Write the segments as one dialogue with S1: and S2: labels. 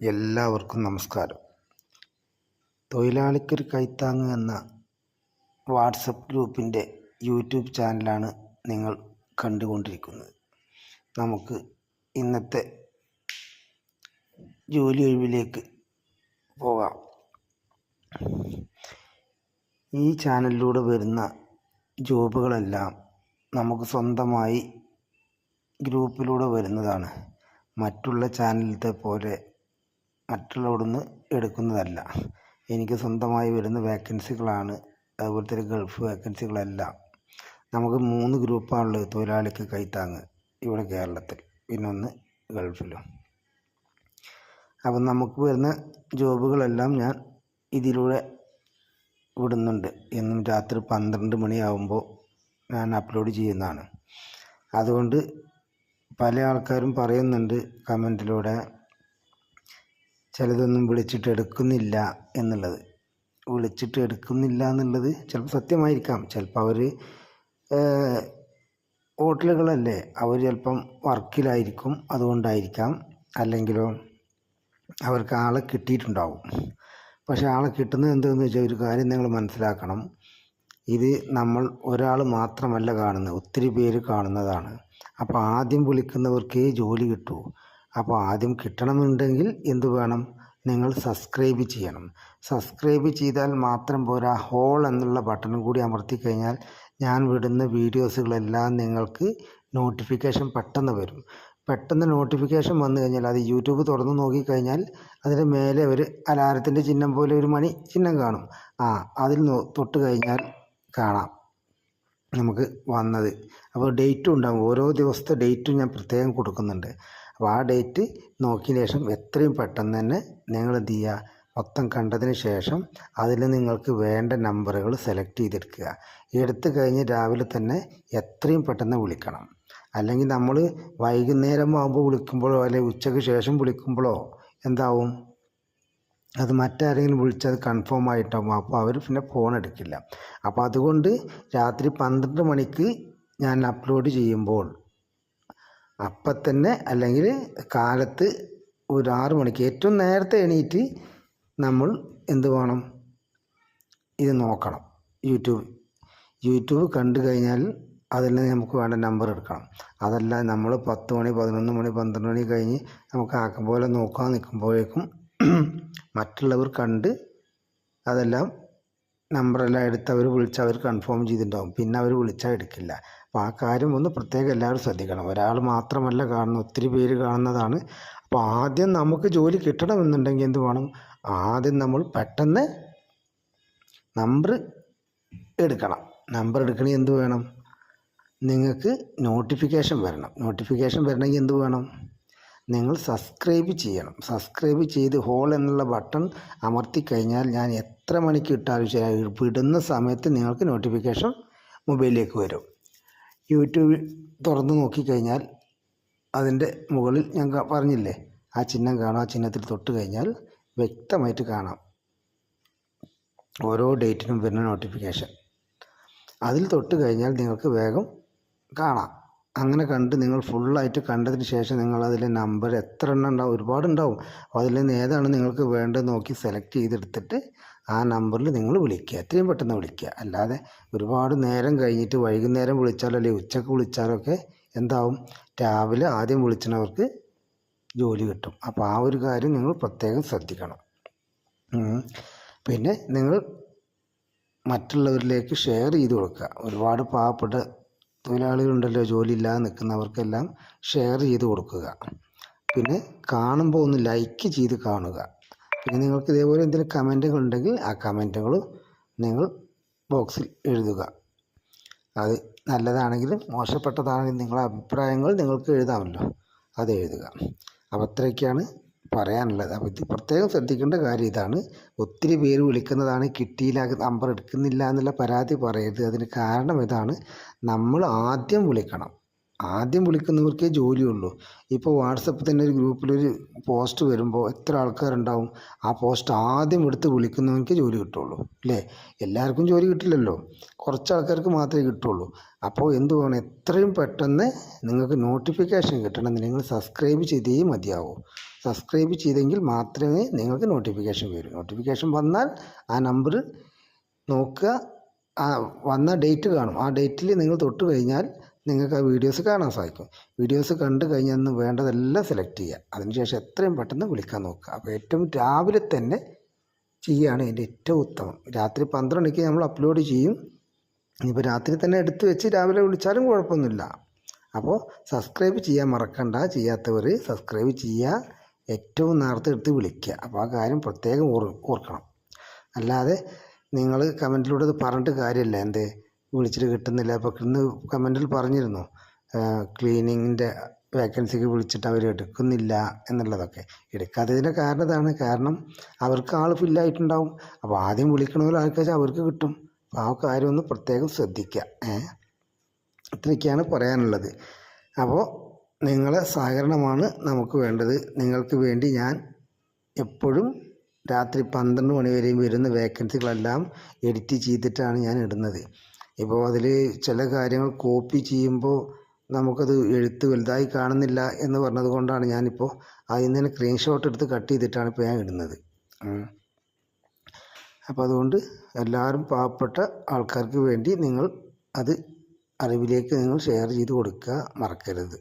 S1: എല്ലാവർക്കും നമസ്കാരം. തൊഴിലാളിക്കൊരു കൈത്താങ് എന്ന വാട്സപ്പ് ഗ്രൂപ്പിന്റെ യൂട്യൂബ് ചാനലാണ് നിങ്ങൾ കണ്ടുകൊണ്ടിരിക്കുന്നത്. നമുക്ക് ഇന്നത്തെ ജോലി ഒഴിവിലേക്ക് പോകാം. ഈ ചാനലിലൂടെ വരുന്ന ജോബുകളെല്ലാം നമുക്ക് സ്വന്തമായി ഗ്രൂപ്പിലൂടെ വരുന്നതാണ്. മറ്റുള്ള ചാനലത്തെ പോലെ മറ്റുള്ളവിടുന്ന് എടുക്കുന്നതല്ല. എനിക്ക് സ്വന്തമായി വരുന്ന വേക്കൻസികളാണ്. അതുപോലെ തന്നെ ഗൾഫ് വേക്കൻസികളെല്ലാം. നമുക്ക് മൂന്ന് ഗ്രൂപ്പാണുള്ളത് തൊഴിലാളിക്ക് കൈത്താങ്ങ് ഇവിടെ കേരളത്തിൽ. പിന്നെ ഒന്ന് ഗൾഫിലും. അപ്പം നമുക്ക് വരുന്ന ജോബുകളെല്ലാം ഞാൻ ഇതിലൂടെ വിടുന്നുണ്ട്. എന്നും രാത്രി പന്ത്രണ്ട് മണിയാകുമ്പോൾ ഞാൻ അപ്ലോഡ് ചെയ്യുന്നതാണ്. അതുകൊണ്ട് പല ആൾക്കാരും പറയുന്നുണ്ട് കമന്റിലൂടെ. ചിലതൊന്നും വിളിച്ചിട്ട് എടുക്കുന്നില്ല എന്നുള്ളത്. വിളിച്ചിട്ട് എടുക്കുന്നില്ല എന്നുള്ളത് ചിലപ്പോൾ സത്യമായിരിക്കാം. ചിലപ്പോൾ അവർ ഹോട്ടലുകളല്ലേ അവർ ചിലപ്പം വർക്കിലായിരിക്കും അതുകൊണ്ടായിരിക്കാം. അല്ലെങ്കിലോ അവർക്ക് ആളെ കിട്ടിയിട്ടുണ്ടാവും. പക്ഷേ ആളെ കിട്ടുന്നത് എന്തെന്ന് വെച്ചാൽ ഒരു കാര്യം നിങ്ങൾ മനസ്സിലാക്കണം. ഇത് നമ്മൾ ഒരാൾ മാത്രമല്ല കാണുന്നത് ഒത്തിരി പേര് കാണുന്നതാണ്. അപ്പോൾ ആദ്യം വിളിക്കുന്നവർക്കേ ജോലി കിട്ടൂ അപ്പോൾ ആദ്യം കിട്ടണമെന്നുണ്ടെങ്കിൽ എന്ത് വേണം? നിങ്ങൾ സബ്സ്ക്രൈബ് ചെയ്യണം. സബ്സ്ക്രൈബ് ചെയ്താൽ മാത്രം പോരാ ഹോൾ എന്നുള്ള ബട്ടണും കൂടി അമർത്തി കഴിഞ്ഞാൽ ഞാൻ വിടുന്ന വീഡിയോസുകളെല്ലാം നിങ്ങൾക്ക് നോട്ടിഫിക്കേഷൻ പെട്ടെന്ന് വരും. പെട്ടെന്ന് നോട്ടിഫിക്കേഷൻ വന്നു കഴിഞ്ഞാൽ അത് യൂട്യൂബ് തുറന്ന് നോക്കിക്കഴിഞ്ഞാൽ അതിന്റെ മേലെ ഒരു അലാരത്തിന്റെ ചിഹ്നം പോലെ ഒരു മണി ചിഹ്നം കാണും. ആ അതിൽ തൊട്ട് കഴിഞ്ഞാൽ കാണാം നമുക്ക് വന്നത്. അപ്പോൾ ഡേറ്റും ഉണ്ടാകും ഓരോ ദിവസത്തെ ഡേറ്റും ഞാൻ പ്രത്യേകം കൊടുക്കുന്നുണ്ട്. അപ്പോൾ ആ ഡേറ്റ് നോക്കിയ ശേഷം എത്രയും പെട്ടെന്ന് തന്നെ നിങ്ങൾ എന്ത് ചെയ്യുക? മൊത്തം കണ്ടതിന് ശേഷം അതിൽ നിങ്ങൾക്ക് വേണ്ട നമ്പറുകൾ സെലക്ട് ചെയ്തെടുക്കുക. എടുത്തു കഴിഞ്ഞ് രാവിലെ തന്നെ എത്രയും പെട്ടെന്ന് വിളിക്കണം. അല്ലെങ്കിൽ നമ്മൾ വൈകുന്നേരം ആകുമ്പോൾ വിളിക്കുമ്പോഴോ അല്ലെങ്കിൽ ഉച്ചയ്ക്ക് ശേഷം വിളിക്കുമ്പോഴോ എന്താവും? അത് മറ്റാരെങ്കിലും വിളിച്ചത് കൺഫേം ആയിട്ടാകും അപ്പോൾ അവർ പിന്നെ ഫോൺ എടുക്കില്ല. അപ്പോൾ അതുകൊണ്ട് രാത്രി പന്ത്രണ്ട് മണിക്ക് ഞാൻ അപ്ലോഡ് ചെയ്യുമ്പോൾ അപ്പം തന്നെ അല്ലെങ്കിൽ കാലത്ത് ഒരു ആറ് മണിക്ക് ഏറ്റവും നേരത്തെ എണീറ്റ് നമ്മൾ എന്ത് വേണം? ഇത് നോക്കണം. യൂട്യൂബ്. യൂട്യൂബ് കണ്ടു കഴിഞ്ഞാൽ അതിൽ നിന്ന് നമുക്ക് വേണ്ട നമ്പർ എടുക്കണം. അതല്ല നമ്മൾ പത്ത് മണി പതിനൊന്ന് മണി പന്ത്രണ്ട് മണി കഴിഞ്ഞ് നമുക്ക് ആക്കം പോലെ നോക്കാൻ നിൽക്കുമ്പോഴേക്കും മറ്റുള്ളവർ കണ്ട് അതെല്ലാം നമ്പറെല്ലാം എടുത്ത് അവർ വിളിച്ച് അവർ കൺഫേം ചെയ്തിട്ടുണ്ടാവും. പിന്നെ അവർ വിളിച്ചാൽ എടുക്കില്ല. അപ്പോൾ ആ കാര്യം ഒന്ന് പ്രത്യേകം എല്ലാവരും ശ്രദ്ധിക്കണം. ഒരാൾ മാത്രമല്ല കാണുന്നത് ഒത്തിരി പേര് കാണുന്നതാണ്. അപ്പോൾ ആദ്യം നമുക്ക് ജോലി കിട്ടണമെന്നുണ്ടെങ്കിൽ എന്ത് വേണം? ആദ്യം നമ്മൾ പെട്ടെന്ന് നമ്പർ എടുക്കണം. നമ്പർ എടുക്കണേ എന്ത് വേണം? നിങ്ങൾക്ക് നോട്ടിഫിക്കേഷൻ വരണം. നോട്ടിഫിക്കേഷൻ വരണമെങ്കിൽ എന്ത് വേണം? നിങ്ങൾ സബ്സ്ക്രൈബ് ചെയ്യണം. സബ്സ്ക്രൈബ് ചെയ്ത് ഹോൾ എന്നുള്ള ബട്ടൺ അമർത്തി കഴിഞ്ഞാൽ ഞാൻ എത്ര മണിക്ക് ഇട്ടാലും ശരി വിടുന്ന സമയത്ത് നിങ്ങൾക്ക് നോട്ടിഫിക്കേഷൻ മൊബൈലിലേക്ക് വരും. യൂട്യൂബ് തുറന്ന് നോക്കിക്കഴിഞ്ഞാൽ അതിന്റെ മുകളിൽ ഞാൻ പറഞ്ഞില്ലേ ആ ചിഹ്നം കാണാം ആ ചിഹ്നത്തിൽ തൊട്ട് കഴിഞ്ഞാൽ വ്യക്തമായിട്ട് കാണാം. ഓരോ ഡേറ്റിനും വരുന്ന നോട്ടിഫിക്കേഷൻ അതിൽ തൊട്ട് കഴിഞ്ഞാൽ നിങ്ങൾക്ക് വേഗം കാണാം. അങ്ങനെ കണ്ട് നിങ്ങൾ ഫുള്ളായിട്ട് കണ്ടതിന് ശേഷം നിങ്ങൾ അതിലെ നമ്പർ എത്ര എണ്ണം ഉണ്ടാവും? ഒരുപാടുണ്ടാവും. അപ്പോൾ അതിൽ നിന്ന് ഏതാണ് നിങ്ങൾക്ക് വേണ്ടത് നോക്കി സെലക്ട് ചെയ്തെടുത്തിട്ട് ആ നമ്പറിൽ നിങ്ങൾ വിളിക്കുക. എത്രയും പെട്ടെന്ന് വിളിക്കുക. അല്ലാതെ ഒരുപാട് നേരം കഴിഞ്ഞിട്ട് വൈകുന്നേരം വിളിച്ചാലോ അല്ലെങ്കിൽ ഉച്ചയ്ക്ക് വിളിച്ചാലൊക്കെ എന്താവും? രാവിലെ ആദ്യം വിളിച്ചവർക്ക് ജോലി കിട്ടും. അപ്പോൾ ആ ഒരു കാര്യം നിങ്ങൾ പ്രത്യേകം ശ്രദ്ധിക്കണം. പിന്നെ നിങ്ങൾ മറ്റുള്ളവരിലേക്ക് ഷെയർ ചെയ്ത് കൊടുക്കുക. ഒരുപാട് പാവപ്പെട്ട തൊഴിലാളികളുണ്ടല്ലോ ജോലിയില്ലാതെ നിൽക്കുന്നവർക്കെല്ലാം ഷെയർ ചെയ്ത് കൊടുക്കുക. പിന്നെ കാണുമ്പോൾ ഒന്ന് ലൈക്ക് ചെയ്ത് കാണുക. പിന്നെ നിങ്ങൾക്ക് ഇതേപോലെ എന്തെങ്കിലും കമന്റുകൾ ഉണ്ടെങ്കിൽ ആ കമന്റുകൾ നിങ്ങൾ ബോക്സിൽ എഴുതുക. അത് നല്ലതാണെങ്കിലും മോശപ്പെട്ടതാണെങ്കിലും നിങ്ങളുടെ അഭിപ്രായങ്ങൾ നിങ്ങൾക്ക് എഴുതാമല്ലോ. അത് എഴുതുക. അപ്പോൾ അത്രയൊക്കെയാണ് പറയാനുള്ളത്. അപ്പോൾ ഇത് പ്രത്യേകം ശ്രദ്ധിക്കേണ്ട കാര്യം ഇതാണ്. ഒത്തിരി പേര് വിളിക്കുന്നതാണ് കിട്ടിയില്ല നമ്പർ എടുക്കുന്നില്ല എന്നുള്ള പരാതി പറയരുത്. അതിന് കാരണം ഇതാണ് നമ്മൾ ആദ്യം വിളിക്കണം. ആദ്യം വിളിക്കുന്നവർക്കേ ജോലിയുള്ളൂ. ഇപ്പോൾ വാട്സപ്പിൽ തന്നെ ഒരു ഗ്രൂപ്പിലൊരു പോസ്റ്റ് വരുമ്പോൾ എത്ര ആൾക്കാരുണ്ടാവും ആ പോസ്റ്റ് ആദ്യം എടുത്ത് വിളിക്കുന്നവർക്ക് ജോലി കിട്ടുള്ളൂ അല്ലേ? എല്ലാവർക്കും ജോലി കിട്ടില്ലല്ലോ. കുറച്ച് ആൾക്കാർക്ക് മാത്രമേ കിട്ടുള്ളൂ. അപ്പോൾ എന്ത് വേണം? എത്രയും പെട്ടെന്ന് നിങ്ങൾക്ക് നോട്ടിഫിക്കേഷൻ കിട്ടണം. നിങ്ങൾ സബ്സ്ക്രൈബ് ചെയ്തേ മതിയാവൂ. സബ്സ്ക്രൈബ് ചെയ്തെങ്കിൽ മാത്രമേ നിങ്ങൾക്ക് നോട്ടിഫിക്കേഷൻ വരൂ. നോട്ടിഫിക്കേഷൻ വന്നാൽ ആ നമ്പർ നോക്കുക. ആ വന്ന ഡേറ്റ് കാണും. ആ ഡേറ്റിൽ നിങ്ങൾ തൊട്ട് കഴിഞ്ഞാൽ നിങ്ങൾക്ക് ആ വീഡിയോസ് കാണാൻ സാധിക്കും. വീഡിയോസ് കണ്ടു കഴിഞ്ഞാൽ വേണ്ടതെല്ലാം സെലക്ട് ചെയ്യുക. അതിനുശേഷം എത്രയും പെട്ടെന്ന് വിളിക്കാൻ നോക്കുക. അപ്പോൾ ഏറ്റവും രാവിലെ തന്നെ ചെയ്യുകയാണ് എന്റെ ഏറ്റവും ഉത്തമം. രാത്രി പന്ത്രണ്ട് മണിക്ക് നമ്മൾ അപ്ലോഡ് ചെയ്യും. ഇനിയിപ്പോൾ രാത്രി തന്നെ എടുത്തു വെച്ച് രാവിലെ വിളിച്ചാലും കുഴപ്പമൊന്നുമില്ല. അപ്പോൾ സബ്സ്ക്രൈബ് ചെയ്യാൻ മറക്കണ്ട. ചെയ്യാത്തവർ സബ്സ്ക്രൈബ് ചെയ്യുക. ഏറ്റവും നേരത്തെ എടുത്ത് വിളിക്കുക. അപ്പോൾ ആ കാര്യം പ്രത്യേകം ഓർ ഓർക്കണം. അല്ലാതെ നിങ്ങൾ കമന്റിലൂടെ ഇത് പറഞ്ഞിട്ട് കാര്യമില്ല. എന്ത്? വിളിച്ചിട്ട് കിട്ടുന്നില്ല. അപ്പോൾ ഇന്ന് കമന്റിൽ പറഞ്ഞിരുന്നു. ക്ലീനിങ്ങിന്റെ വേക്കൻസിക്ക് വിളിച്ചിട്ട് അവർ എടുക്കുന്നില്ല എന്നുള്ളതൊക്കെ. എടുക്കാത്തതിന്റെ കാരണം ഇതാണ്. കാരണം അവർക്ക് ആൾ ഫില്ലായിട്ടുണ്ടാവും. അപ്പോൾ ആദ്യം വിളിക്കണമെങ്കിൽ ആൾക്കാർ അവർക്ക് കിട്ടും. അപ്പോൾ ആ കാര്യം ഒന്ന് പ്രത്യേകം ശ്രദ്ധിക്കുക. ഏ? ഇത്രയൊക്കെയാണ് പറയാനുള്ളത്. അപ്പോൾ നിങ്ങളെ സഹകരണമാണ് നമുക്ക് വേണ്ടത്. നിങ്ങൾക്ക് വേണ്ടി ഞാൻ എപ്പോഴും രാത്രി പന്ത്രണ്ട് മണി വരെയും വരുന്ന വേക്കൻസികളെല്ലാം എഡിറ്റ് ചെയ്തിട്ടാണ് ഞാൻ ഇടുന്നത്. ഇപ്പോൾ അതിൽ ചില കാര്യങ്ങൾ കോപ്പി ചെയ്യുമ്പോൾ നമുക്കത് എഴുത്ത് വലുതായി കാണുന്നില്ല എന്ന് പറഞ്ഞത് കൊണ്ടാണ് ഞാനിപ്പോൾ അതിൽ നിന്ന് സ്ക്രീൻഷോട്ട് എടുത്ത് കട്ട് ചെയ്തിട്ടാണ് ഇപ്പോൾ ഞാൻ ഇടുന്നത്. അപ്പോൾ അതുകൊണ്ട് എല്ലാവരും പാവപ്പെട്ട ആൾക്കാർക്ക് വേണ്ടി നിങ്ങൾ അത് അറിവിലേക്ക് നിങ്ങൾ ഷെയർ ചെയ്ത് കൊടുക്കുക മറക്കരുത്.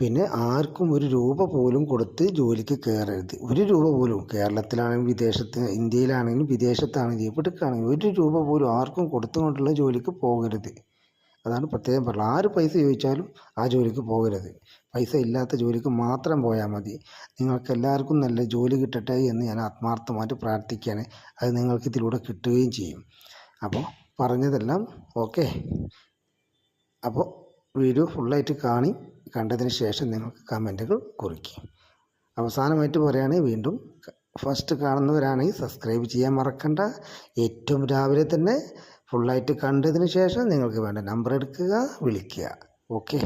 S1: പിന്നെ ആർക്കും ഒരു രൂപ പോലും കൊടുത്ത് ജോലിക്ക് കയറരുത് ഒരു രൂപ പോലും കേരളത്തിലാണെങ്കിലും വിദേശത്ത് ഇന്ത്യയിലാണെങ്കിലും വിദേശത്താണെങ്കിലും എവിടേക്കാണെങ്കിലും ഒരു രൂപ പോലും ആർക്കും കൊടുത്തുകൊണ്ടുള്ള ജോലിക്ക് പോകരുത്. അതാണ് പ്രത്യേകം പറയുന്നത് ആര് പൈസ ചോദിച്ചാലും ആ ജോലിക്ക് പോകരുത്. പൈസ ഇല്ലാത്ത ജോലിക്ക് മാത്രം പോയാൽ മതി. നിങ്ങൾക്ക് എല്ലാവർക്കും നല്ല ജോലി കിട്ടട്ടെ എന്ന് ഞാൻ ആത്മാർത്ഥമായിട്ട് പ്രാർത്ഥിക്കുകയാണ്. അത് നിങ്ങൾക്ക് ഇതിലൂടെ കിട്ടുകയും ചെയ്യും. അപ്പോൾ പറഞ്ഞതെല്ലാം ഓക്കെ. അപ്പോൾ വീഡിയോ ഫുള്ളായിട്ട് കാണി കണ്ടതിന് ശേഷം നിങ്ങൾക്ക് കമന്റുകൾ കുറിക്കും. അവസാനമായിട്ട് പറയുകയാണെങ്കിൽ വീണ്ടും ഫസ്റ്റ് കാണുന്നവരാണെങ്കിൽ സബ്സ്ക്രൈബ് ചെയ്യാൻ മറക്കണ്ട. ഏറ്റവും രാവിലെ തന്നെ ഫുള്ളായിട്ട് കണ്ടതിന് ശേഷം നിങ്ങൾക്ക് വേണ്ട നമ്പർ എടുക്കുക വിളിക്കുക. ഓക്കെ.